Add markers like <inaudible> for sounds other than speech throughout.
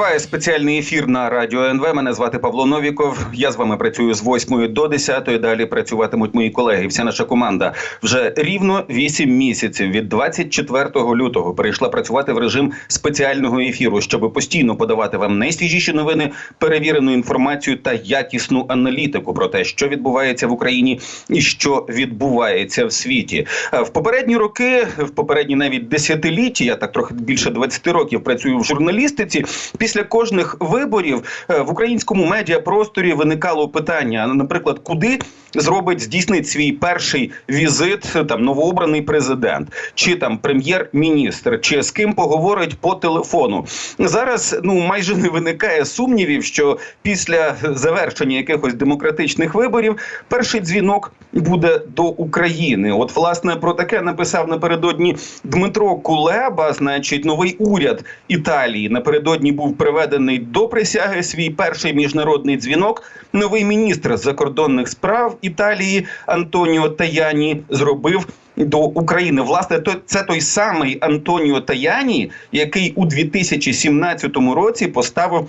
Триває спеціальний ефір на радіо НВ. Мене звати Павло Новіков. Я з вами працюю з 8 до 10. Далі працюватимуть мої колеги. Вся наша команда вже рівно 8 місяців від 24 лютого перейшла працювати в режим спеціального ефіру, щоб постійно подавати вам найсвіжіші новини, перевірену інформацію та якісну аналітику про те, що відбувається в Україні і що відбувається в світі. Е, В попередні роки, в попередні навіть десятиліття, я так трохи більше 20 років працюю в журналістиці. Після кожних виборів е, в українському медіапросторі виникало питання: наприклад, куди зробить здійснить свій перший візит е, там новообраний президент, чи там прем'єр-міністр, чи з ким поговорить по телефону. Зараз ну майже не виникає сумнівів, що після завершення якихось демократичних виборів перший дзвінок буде до України. От власне про таке написав напередодні Дмитро Кулеба. Значить, новий уряд Італії напередодні був приведений до присяги. Свій перший міжнародний дзвінок. Новий міністр закордонних справ Італії Антоніо Таяні зробив. До України власне то це той самий Антоніо Таяні, який у 2017 році поставив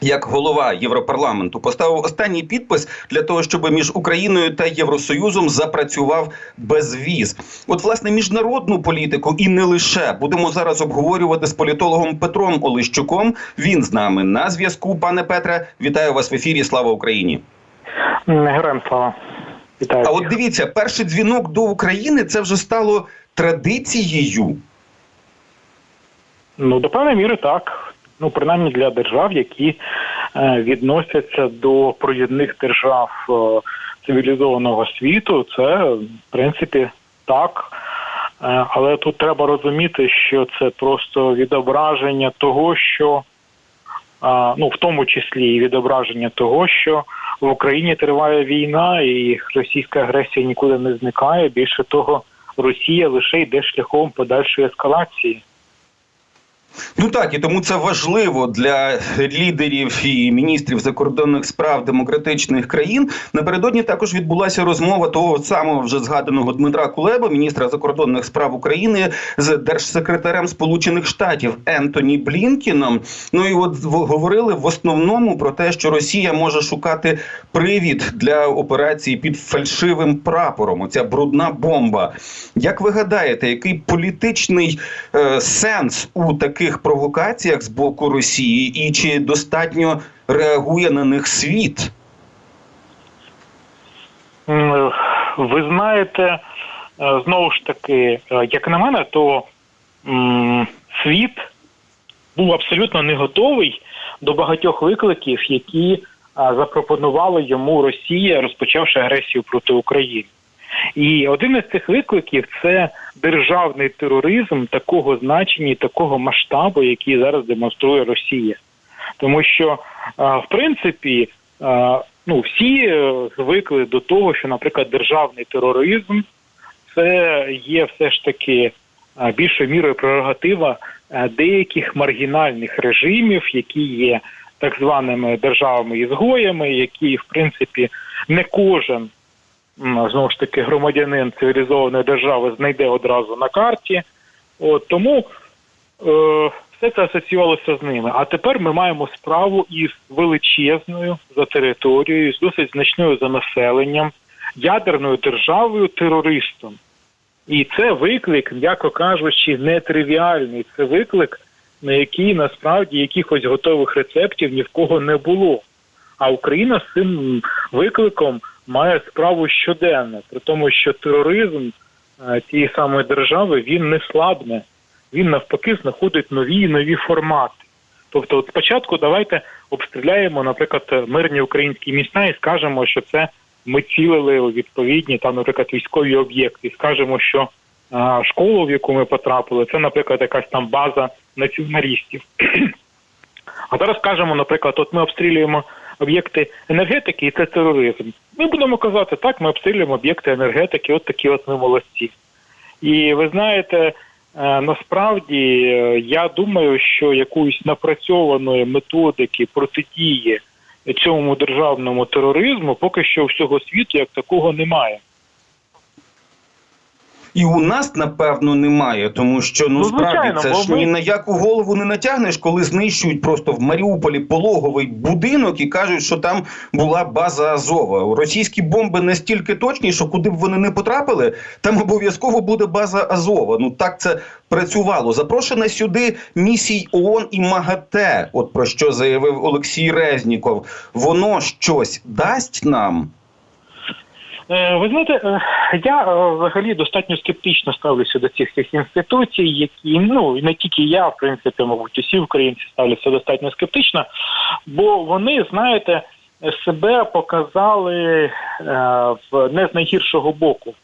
як голова Європарламенту поставив останній підпис для того, щоб між Україною та Євросоюзом запрацював безвіз. От власне міжнародну політику і не лише будемо зараз обговорювати з політологом Петром Олещуком. Він з нами на зв'язку. Пане Петре, вітаю вас в ефірі. Слава Україні! Героям слава. Вітаю. А от дивіться, перший дзвінок до України це вже стало традицією. Ну, до певної міри так. Ну, принаймні для держав, які е, відносяться до провідних держав е, цивілізованого світу, це в принципі так. Е, але тут треба розуміти, що це просто відображення того, що ну в тому числі і відображення того, що в Україні триває війна, і російська агресія нікуди не зникає. Більше того, Росія лише йде шляхом подальшої ескалації. Ну так і тому це важливо для лідерів і міністрів закордонних справ демократичних країн. Напередодні також відбулася розмова того самого вже згаданого Дмитра Кулеба, міністра закордонних справ України, з держсекретарем Сполучених Штатів Ентоні Блінкіном. Ну і от говорили в основному про те, що Росія може шукати привід для операції під фальшивим прапором. Оця брудна бомба. Як ви гадаєте, який політичний е, сенс у таких провокаціях з боку Росії, і чи достатньо реагує на них світ? Ви знаєте, е, знову ж таки, е, як на мене, то світ був абсолютно не готовий до багатьох викликів, які е, запропонувала йому Росія, розпочавши агресію проти України. І один із цих викликів це державний тероризм такого значення і такого масштабу, який зараз демонструє Росія. Тому що, е, в принципі, е, ну всі е, звикли до того, що, наприклад, державний тероризм це є все ж таки більшою мірою прерогатива деяких маргінальних режимів, які є так званими державами ізгоями, які в принципі не кожен знову ж таки громадянин цивілізованої держави знайде одразу на карті. От тому е, все це асоціювалося з ними. А тепер ми маємо справу із величезною за територією, з досить значною за населенням, ядерною державою терористом. І це виклик, м'яко кажучи, нетривіальний. Це виклик, на який насправді якихось готових рецептів ні в кого не було. А Україна з цим викликом має справу щоденно, при тому, що тероризм е, тієї самої держави він не слабне, він навпаки знаходить нові і нові формати. Тобто, от спочатку давайте обстріляємо, наприклад, мирні українські міста і скажемо, що це ми цілили у відповідні там, наприклад, військові об'єкти, і скажемо, що а, школу, в яку ми потрапили, це, наприклад, якась там база націоналістів. <clears throat> А зараз кажемо, наприклад, от ми обстрілюємо об'єкти енергетики, і це тероризм. Ми будемо казати, так, ми обстрілюємо об'єкти енергетики, от такі от ми молодці. І ви знаєте, е, насправді е, я думаю, що якоїсь напрацьованої методики протидії цьому державному тероризму поки що всього світу як такого немає. І у нас напевно немає, тому що ну, Ну, справді це ж ми- ні на яку голову не натягнеш, коли знищують просто в Маріуполі пологовий будинок і кажуть, що там була база Азова. Російські бомби настільки точні, що куди б вони не потрапили, там обов'язково буде база Азова. Ну так це працювало. Запрошена сюди місій ООН і МАГАТЕ. От про що заявив Олексій Резніков. Воно щось дасть нам. Е, Ви знаєте, е, я е, взагалі достатньо скептично ставлюся до цих всіх інституцій, які ну і не тільки я, в принципі, мабуть, усі українці ставляться достатньо скептично, бо вони, знаєте, себе показали в не з найгіршого боку.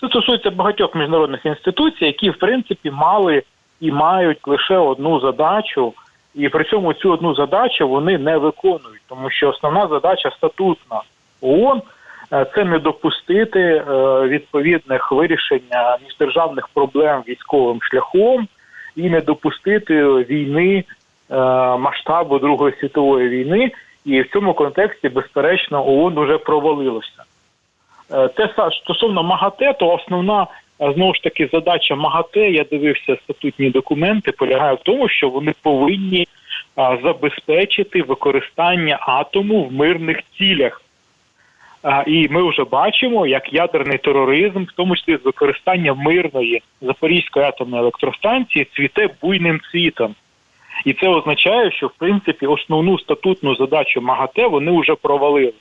Це стосується багатьох міжнародних інституцій, які в принципі мали і мають лише одну задачу, і при цьому цю одну задачу вони не виконують, тому що основна задача статутна ООН це не допустити е, відповідних вирішення міждержавних проблем військовим шляхом і не допустити війни е, масштабу Другої світової війни. І в цьому контексті, безперечно, ООН вже провалилося. Е, Те стосовно МАГАТЕ, то основна е, знову ж таки задача МАГАТЕ, я дивився статутні документи, полягає в тому, що вони повинні забезпечити використання атому в мирних цілях. І ми вже бачимо, як ядерний тероризм, в тому числі з використання мирної Запорізької атомної електростанції, цвіте буйним цвітом. І це означає, що в принципі основну статутну задачу МАГАТЕ вони вже провалили.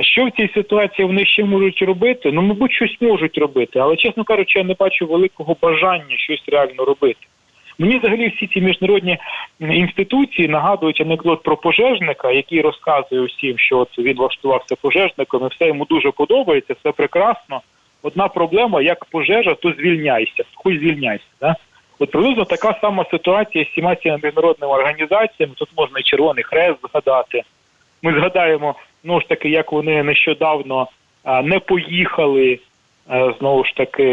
Що в цій ситуації вони ще можуть робити? Ну, мабуть, щось можуть робити, але чесно кажучи, я не бачу великого бажання щось реально робити. Мені взагалі всі ці міжнародні інституції нагадують анекдот про пожежника, який розказує усім, що от він влаштувався пожежником, і все йому дуже подобається, все прекрасно. Одна проблема, як пожежа, то звільняйся, хоч звільняйся. Да? От приблизно така сама ситуація з всіма цими міжнародними організаціями. Тут можна і Червоний Хрест згадати. Ми згадаємо знову ж таки, як вони нещодавно не поїхали знову ж таки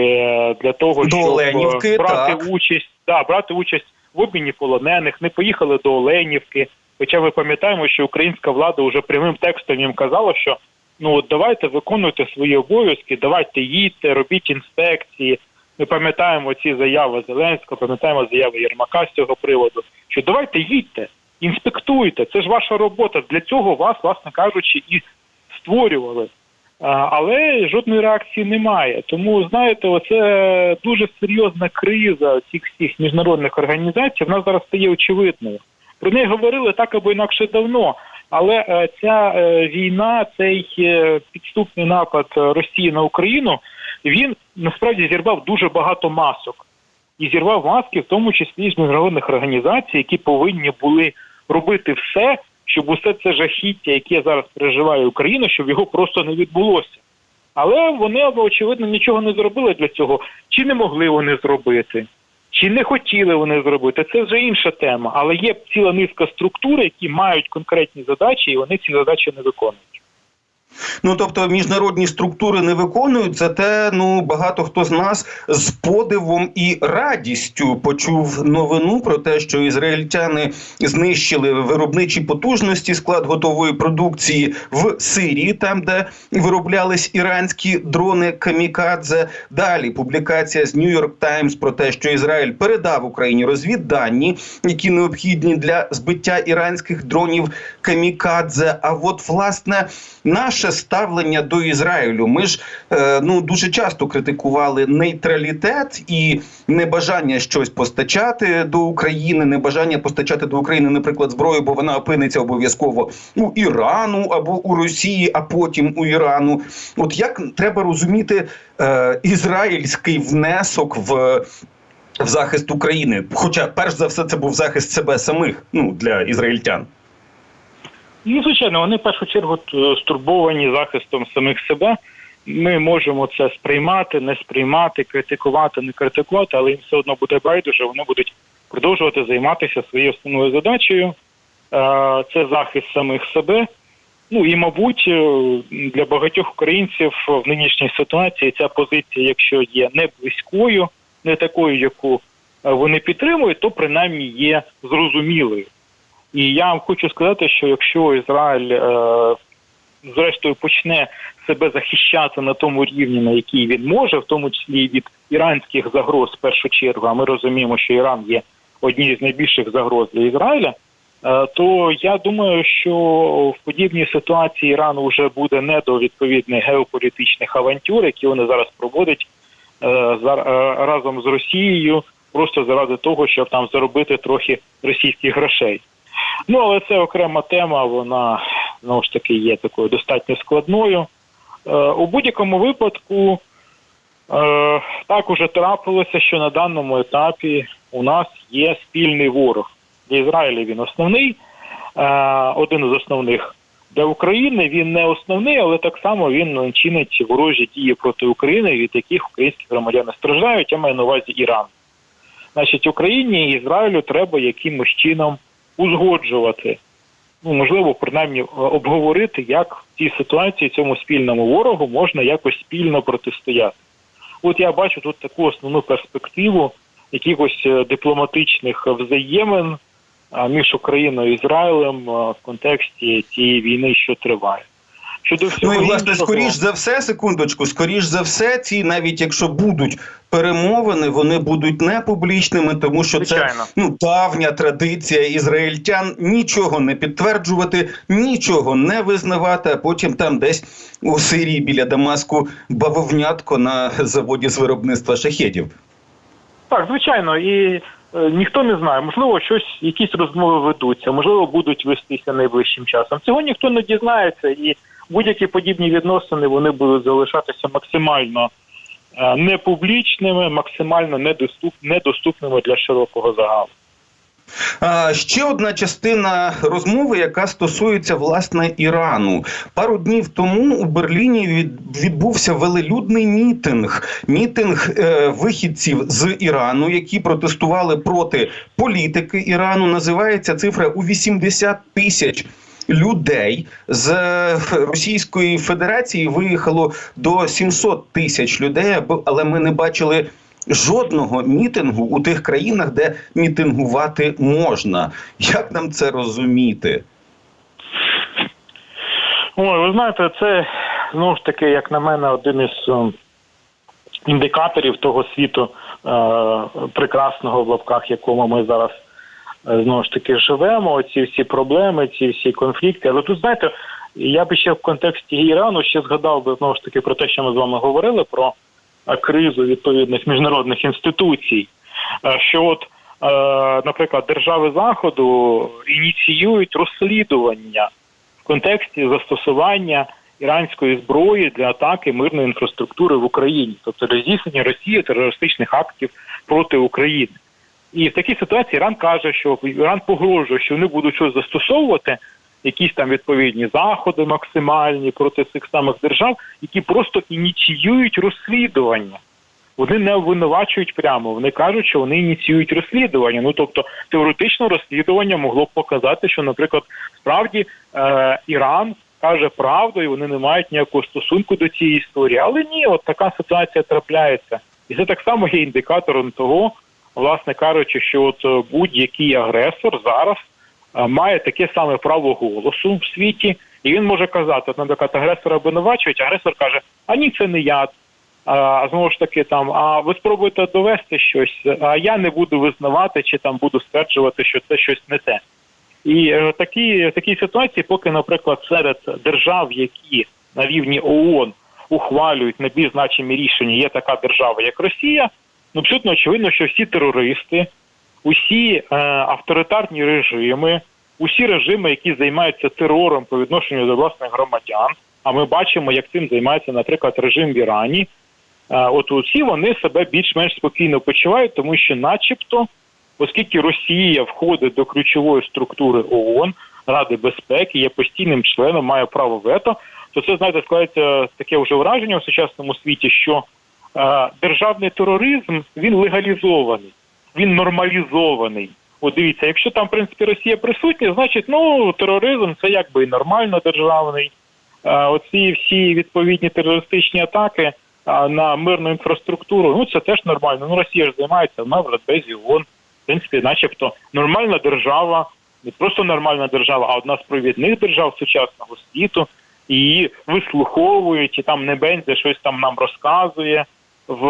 для того, До щоб Оленівки, брати так. участь, да, брати участь в обміні полонених, не поїхали до Оленівки. Хоча ми пам'ятаємо, що українська влада вже прямим текстом їм казала, що ну от давайте виконуйте свої обов'язки, давайте їдьте, робіть інспекції. Ми пам'ятаємо ці заяви Зеленського, пам'ятаємо заяви Єрмака з цього приводу. Що давайте їдьте, інспектуйте, це ж ваша робота. Для цього вас, власне кажучи, і створювали. Але жодної реакції немає. Тому знаєте, оце дуже серйозна криза цих всіх міжнародних організацій. Вона зараз стає очевидною. Про неї говорили так або інакше давно. Але е, ця е, війна, цей е, підступний напад Росії на Україну, він насправді зірвав дуже багато масок і зірвав маски, в тому числі з міжнародних організацій, які повинні були робити все, щоб усе це жахіття, яке зараз переживає Україна, щоб його просто не відбулося. Але вони очевидно нічого не зробили для цього. Чи не могли вони зробити, чи не хотіли вони зробити, це вже інша тема. Але є ціла низка структур, які мають конкретні задачі, і вони ці задачі не виконують. Ну тобто міжнародні структури не виконують, зате ну багато хто з нас з подивом і радістю почув новину про те, що ізраїльтяни знищили виробничі потужності, склад готової продукції в Сирії, там де вироблялись іранські дрони Камікадзе. Далі публікація з New York Times про те, що Ізраїль передав Україні розвіддані, які необхідні для збиття іранських дронів Камікадзе. А от власне наше ставлення до Ізраїлю. Ми ж е, ну дуже часто критикували нейтралітет і небажання щось постачати до України, небажання постачати до України, наприклад, зброю, бо вона опиниться обов'язково у Ірану або у Росії, а потім у Ірану. От як треба розуміти е, ізраїльський внесок в. В захист України, хоча перш за все це був захист себе самих, ну для ізраїльтян. Ну, звичайно, вони в першу чергу стурбовані захистом самих себе. Ми можемо це сприймати, не сприймати, критикувати, не критикувати, але їм все одно буде байдуже. Вони будуть продовжувати займатися своєю основною задачею. Е, Це захист самих себе. Ну і, мабуть, е, для багатьох українців в нинішній ситуації ця позиція, якщо є не близькою, не такою, яку е, вони підтримують, то принаймні є зрозумілою. І я вам хочу сказати, що якщо Ізраїль е, зрештою почне себе захищати на тому рівні, на який він може, в тому числі від іранських загроз в першу чергу. А ми розуміємо, що Іран є однією з найбільших загроз для Ізраїля. е, То я думаю, що в подібній ситуації Іран вже буде не до відповідних геополітичних авантюр, які вони зараз проводять е, е, разом з Росією, просто заради того, щоб там заробити трохи російських грошей. Ну але це окрема тема. Вона знову ж таки є такою достатньо складною. Е, у будь-якому випадку е, так уже трапилося, що на даному етапі у нас є спільний ворог. Для Ізраїля він основний, е, один з основних. Для України він не основний, але так само він чинить ворожі дії проти України, від яких українські громадяни страждають, я маю на увазі Іран. Значить, Україні і Ізраїлю треба якимось чином узгоджувати. Ну, можливо, принаймні е, обговорити, як в цій ситуації цьому спільному ворогу можна якось спільно протистояти. От я бачу тут таку основну перспективу якихось е, дипломатичних взаємин між Україною і Ізраїлем в контексті цієї війни, що триває. Щодо всього Ну і власне, іншого- скоріш за все, секундочку, скоріш за все, ці навіть якщо будуть перемовини, вони будуть не публічними, тому що Звичайно. це ну давня традиція ізраїльтян нічого не підтверджувати, нічого не визнавати, а потім там десь у Сирії біля Дамаску бавовнятко на заводі з виробництва шахедів. Так, звичайно, і е, ніхто не знає. Можливо, щось, якісь розмови ведуться, можливо, будуть вестися найближчим часом. Цього ніхто не дізнається, і будь-які подібні відносини вони будуть залишатися максимально е, непублічними, максимально недоступ, недоступними для широкого загалу. Ще одна частина розмови, яка стосується власне Ірану. Пару днів тому у Берліні відбувся велелюдний мітинг. Мітинг е, вихідців з Ірану, які протестували проти політики Ірану. Називається цифра у 80 тисяч. Людей з е, Російської Федерації виїхало до 700 тисяч людей, але ми не бачили жодного мітингу у тих країнах, де мітингувати можна. Як нам це розуміти? Ой, ви знаєте, це знову ж таки, як на мене, один із е, індикаторів того світу е, прекрасного в лапках, якому ми зараз знову ж таки живемо. Ці всі проблеми, ці всі конфлікти. Але тут знаєте, я би ще в контексті Ірану ще згадав би знову ж таки про те, що ми з вами говорили про е, кризу відповідних міжнародних інституцій. Е, Що от, е, наприклад, держави заходу ініціюють розслідування в контексті застосування іранської зброї для атаки мирної інфраструктури в Україні, тобто для здійснення Росії терористичних актів проти України. І в такій ситуації Іран каже, що Іран погрожує, що вони будуть щось застосовувати, якісь там відповідні заходи максимальні проти цих самих держав, які просто ініціюють розслідування. Вони не обвинувачують прямо. Вони кажуть, що вони ініціюють розслідування. Ну тобто, теоретично розслідування могло б показати, що, наприклад, справді е, Іран каже правду, і вони не мають ніякого стосунку до цієї історії. Але ні, от така ситуація трапляється, і це так само є індикатором того, власне кажучи, що от е, будь-який агресор зараз е, має таке саме право голосу в світі, і він може казати, от, наприклад, агресора обвинувачують, агресор каже: а ні, це не я. А знову ж таки, там, а ви спробуєте довести щось, а я не буду визнавати чи там буду стверджувати, що це щось не те. І е, такі, такі ситуації, поки, наприклад, серед держав, які на рівні ООН ухвалюють найбільш значимі рішення, є така держава, як Росія, ну абсолютно очевидно, що всі терористи, усі е, авторитарні режими, усі режими, які займаються терором по відношенню до власних громадян, а ми бачимо, як цим займається, наприклад, режим в Ірані. Е, От усі вони себе більш-менш спокійно почувають, тому що, начебто, оскільки Росія входить до ключової структури ООН, Ради безпеки, є постійним членом, має право вето, то це знаєте, складається таке вже враження у сучасному світі, що державний тероризм він легалізований, він нормалізований. От дивіться, якщо там в принципі Росія присутня, значить ну тероризм це якби і нормально державний. Оці всі відповідні терористичні атаки на мирну інфраструктуру, ну це теж нормально. Ну Росія ж займається, вона в Радбезі ООН, в принципі, начебто нормальна держава, не просто нормальна держава, а одна з провідних держав сучасного світу. її вислуховують, і там Небензя щось там нам розказує в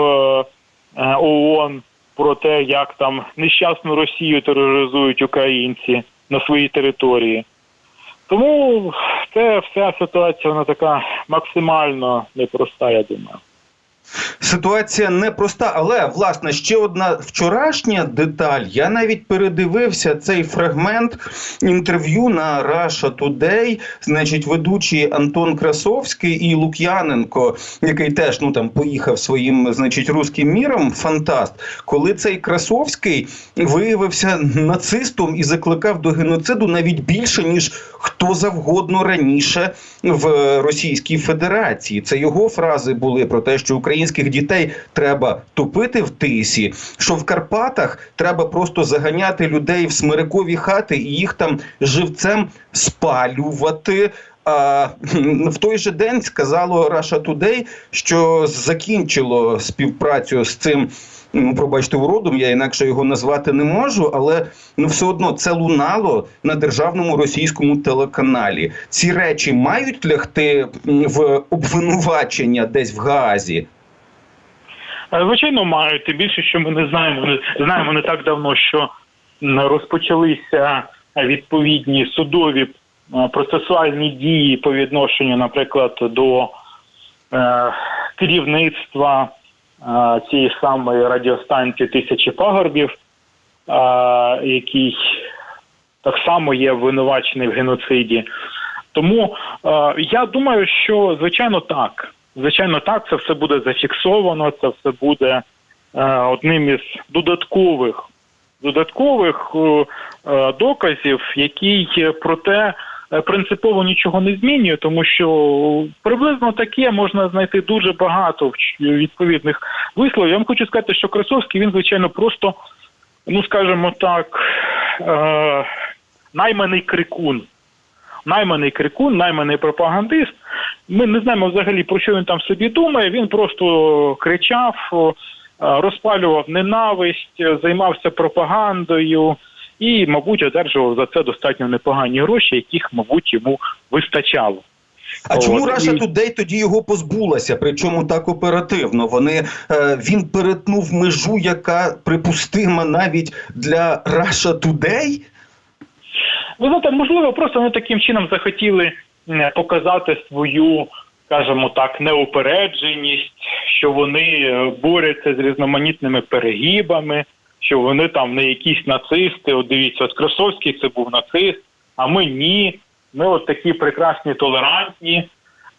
е, ООН про те, як там нещасну Росію тероризують українці на своїй території. Тому це вся ситуація вона така максимально непроста, я думаю. Ситуація непроста, але власне ще одна вчорашня деталь. Я навіть передивився цей фрагмент інтерв'ю на Russia Today. Значить, ведучий Антон Красовський і Лук'яненко, який теж ну там поїхав своїм, значить, руським міром. Фантаст, коли цей Красовський виявився нацистом і закликав до геноциду навіть більше ніж хто завгодно раніше в Російській Федерації. Це його фрази були про те, що українських дітей треба топити в тисі, що в Карпатах треба просто заганяти людей в смирикові хати і їх там живцем спалювати. А в той же день сказало Russia Today, що закінчило співпрацю з цим. Ну, пробачте, уродом, я інакше його назвати не можу, але ну все одно це лунало на державному російському телеканалі. Ці речі мають лягти в обвинувачення десь в Гаазі. Е, Звичайно, мають. Тим більше, що ми не знаємо, не знаємо не так давно, що розпочалися відповідні судові е, процесуальні дії по відношенню, наприклад, до е, керівництва е, цієї самої радіостанції тисячі пагорбів, е, який так само є винувачений в геноциді. Тому е, я думаю, що звичайно так. Звичайно, так, це все буде зафіксовано, це все буде е, одним із додаткових додаткових е, е, доказів, який проте е, принципово нічого не змінює, тому що приблизно таке можна знайти дуже багато відповідних висловів. Я вам хочу сказати, що Красовський він, звичайно, просто, ну скажімо так, е, найманий крикун. Найманий крикун, найманий пропагандист. Ми не знаємо взагалі про що він там собі думає. Він просто кричав, розпалював ненависть, займався пропагандою і, мабуть, одержував за це достатньо непогані гроші, яких, мабуть, йому вистачало. А чому От, Russia і- Today тоді його позбулася? Причому так оперативно? Вони е, він перетнув межу, яка припустима навіть для Russia Today? Ви знаєте, можливо, просто вони таким чином захотіли показати свою, скажімо так, неупередженість, що вони е, борються з різноманітними перегибами, що вони там не якісь нацисти. От дивіться, от Красовський це був нацист, а ми ні. Ми от такі прекрасні, толерантні.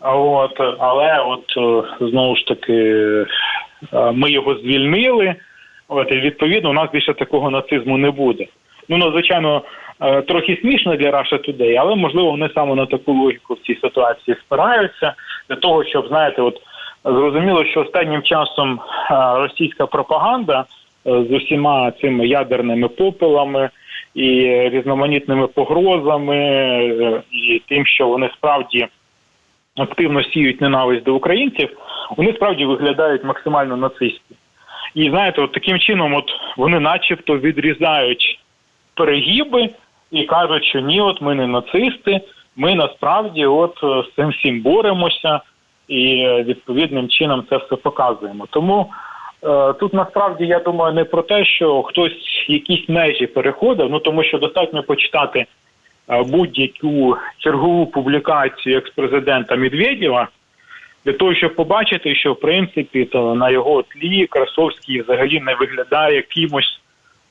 От, але от е, знову ж таки е, ми його звільнили. От, і відповідно у нас більше такого нацизму не буде. Ну, е, трохи смішно для Russia Today, але можливо вони саме на таку логіку в цій ситуації спираються для того, щоб знаєте, от зрозуміло, що останнім часом е, російська пропаганда е, з усіма цими ядерними попелами і різноманітними погрозами, е, і тим, що вони справді активно сіють ненависть до українців, вони справді виглядають максимально нацистськи. І знаєте, от таким чином, от вони начебто відрізають перегиби і кажуть, що ні, от ми не нацисти, ми насправді от е, з цим всім боремося і е, відповідним чином це все показуємо. Тому е, тут насправді я думаю не про те, що хтось якісь межі переходив, ну тому що достатньо почитати е, будь-яку чергову публікацію екс-президента Медведєва для того, щоб побачити, що в принципі то на його тлі Красовський взагалі не виглядає кимось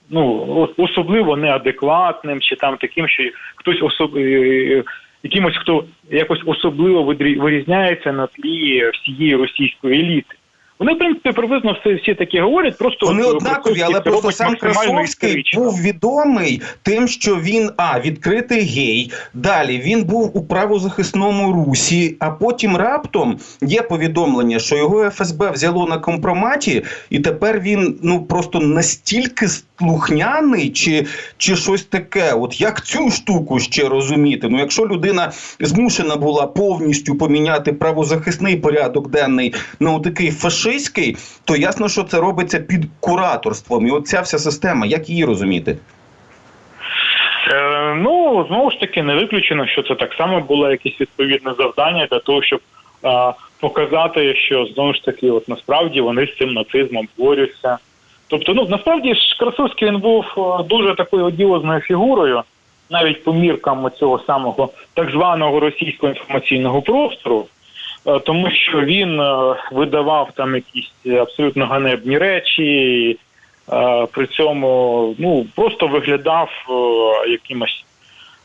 ну особливо неадекватним, чи там таким, що хтось особ... е, якимось, хто якось особливо вирізняється на тлі всієї російської еліти. Вони, в принципі, приблизно всі, всі такі говорять, просто Вони однакові, але просто сам Красовський був відомий тим, що він а відкритий гей. Далі він був у правозахисному русі, а потім раптом є повідомлення, що його ФСБ взяло на компроматі, і тепер він ну просто настільки слухняний, чи, чи щось таке. От як цю штуку ще розуміти? Ну, якщо людина змушена була повністю поміняти правозахисний порядок денний на такий фашистський, то ясно, що це робиться під кураторством. І от ця вся система, як її розуміти? Е, ну знову ж таки не виключено, що це так само було якесь відповідне завдання для того, щоб е, показати, що знову ж таки, от насправді вони з цим нацизмом борються. Тобто, ну насправді ж Красовський він був е, дуже такою одіозною фігурою, навіть по міркам цього самого так званого російського інформаційного простору, тому що він е, видавав там якісь абсолютно ганебні речі, е, при цьому ну просто виглядав е, якимось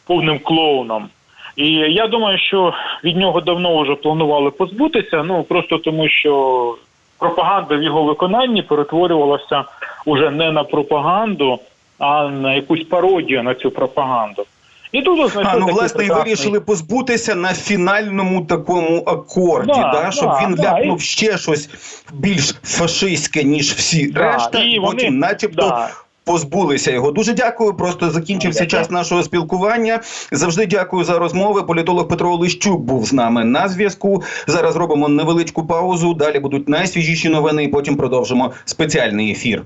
повним клоуном. І я думаю, що від нього давно вже планували позбутися. Ну просто тому, що пропаганда в його виконанні перетворювалася уже не на пропаганду, а на якусь пародію на цю пропаганду. І тут ось А ну власне і вирішили позбутися на фінальному такому акорді, Да, да, щоб да, він да, ляпнув і- ще щось більш фашистське, ніж всі Да, решта, і і вони- потім, начебто. Да. Позбулися його. Дуже дякую. Просто закінчився Дякую. час нашого спілкування. Завжди дякую за розмови. Політолог Петро Олещук був з нами на зв'язку. Зараз робимо невеличку паузу. Далі будуть найсвіжіші новини, і потім продовжимо спеціальний ефір.